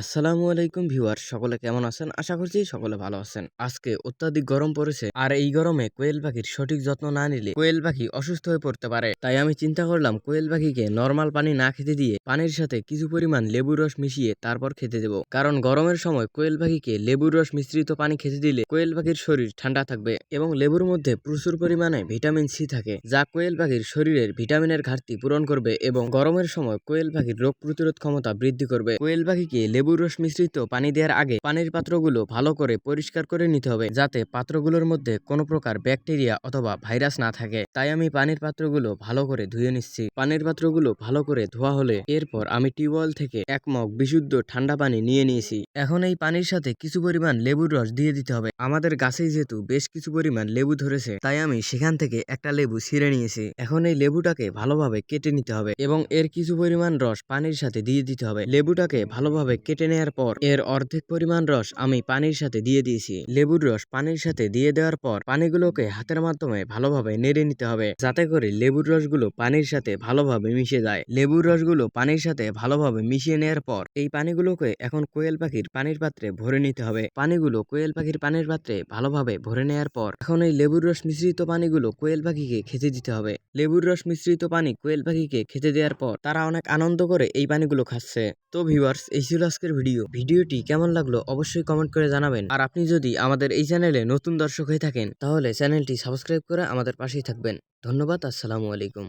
আসসালামু আলাইকুম ভিউয়ার সকলে কেমন আছেন? আশা করছি সকলে ভালো আছেন। আজকে অত্যাধিক গরম পড়েছে আর এই গরমে কোয়েল পাখির সঠিক যত্ন না নিলে কোয়েল পাখি অসুস্থ হয়ে পড়তে পারে। তাই আমি চিন্তা করলাম কোয়েল পাখিকে নর্মাল পানি না খেতে দিয়ে পানির সাথে কিছু পরিমাণ লেবুর রস মিশিয়ে তারপর খেতে দেব। কারণ গরমের সময় কোয়েল পাখিকে লেবুর রস মিশ্রিত পানি খেতে দিলে কোয়েল পাখির শরীর ঠান্ডা থাকবে এবং লেবুর মধ্যে প্রচুর পরিমাণে ভিটামিন সি থাকে, যা কোয়েল পাখির শরীরের ভিটামিনের ঘাটতি পূরণ করবে এবং গরমের সময় কোয়েল পাখির রোগ প্রতিরোধ ক্ষমতা বৃদ্ধি করবে। কোয়েল পাখিকে লেবুর রস মিশ্রিত পানি দেওয়ার আগে পানির পাত্রগুলো ভালো করে পরিষ্কার করে নিতে হবে, যাতে পাত্রগুলোর মধ্যে কোনো প্রকার ব্যাকটেরিয়া অথবা ভাইরাস না থাকে। তাই আমি পানির পাত্রগুলো ভালো করে ধুয়ে নিচ্ছি। পানির পাত্রগুলো ভালো করে ধোয়া হলে এরপর আমি টিউবওয়েল থেকে এক মগ বিশুদ্ধ ঠান্ডা পানি নিয়ে নিয়েছি। এখন এই পানির সাথে কিছু পরিমাণ লেবুর রস দিয়ে দিতে হবে। আমাদের গাছেই যেহেতু বেশ কিছু পরিমাণ লেবু ধরেছে, তাই আমি সেখান থেকে একটা লেবু ছিঁড়ে নিয়েছি। এখন এই লেবুটাকে ভালোভাবে কেটে নিতে হবে এবং এর কিছু পরিমাণ রস পানির সাথে দিয়ে দিতে হবে। লেবুটাকে ভালোভাবে কেটে নেওয়ার পর এর অর্ধেক পরিমাণ রস আমি পানির সাথে দিয়ে দিয়েছি। লেবুর রস পানির সাথে দিয়ে দেওয়ার পর পানিগুলোকে হাতের মাধ্যমে ভালোভাবে নেড়ে নিতে হবে, যাতে করে লেবুর রসগুলো পানির সাথে ভালোভাবে মিশে যায়। লেবুর রসগুলো পানির সাথে ভালোভাবে মিশিয়ে নেওয়ার পর এই পানিগুলোকে এখন কোয়েল পাখির পানির পাত্রে ভরে নিতে হবে। পানিগুলো কোয়েল পাখির পানির পাত্রে ভালোভাবে ভরে নেওয়ার পর এখন এই লেবুর রস মিশ্রিত পানিগুলো কোয়েল পাখিকে খেতে দিতে হবে। লেবুর রস মিশ্রিত পানি কোয়েল পাখিকে খেতে দেওয়ার পর তারা অনেক আনন্দ করে এই পানিগুলো খাচ্ছে। তো ভিউয়ার্স, এই ছিল আজকের ভিডিও। ভিডিওটি কেমন লাগল অবশ্যই কমেন্ট করে জানাবেন। আর আপনি যদি আমাদের এই চ্যানেলে নতুন দর্শক হয়ে থাকেন, তাহলে চ্যানেলটি সাবস্ক্রাইব করে আমাদের পাশেই থাকবেন। ধন্যবাদ, আসসালামু আলাইকুম।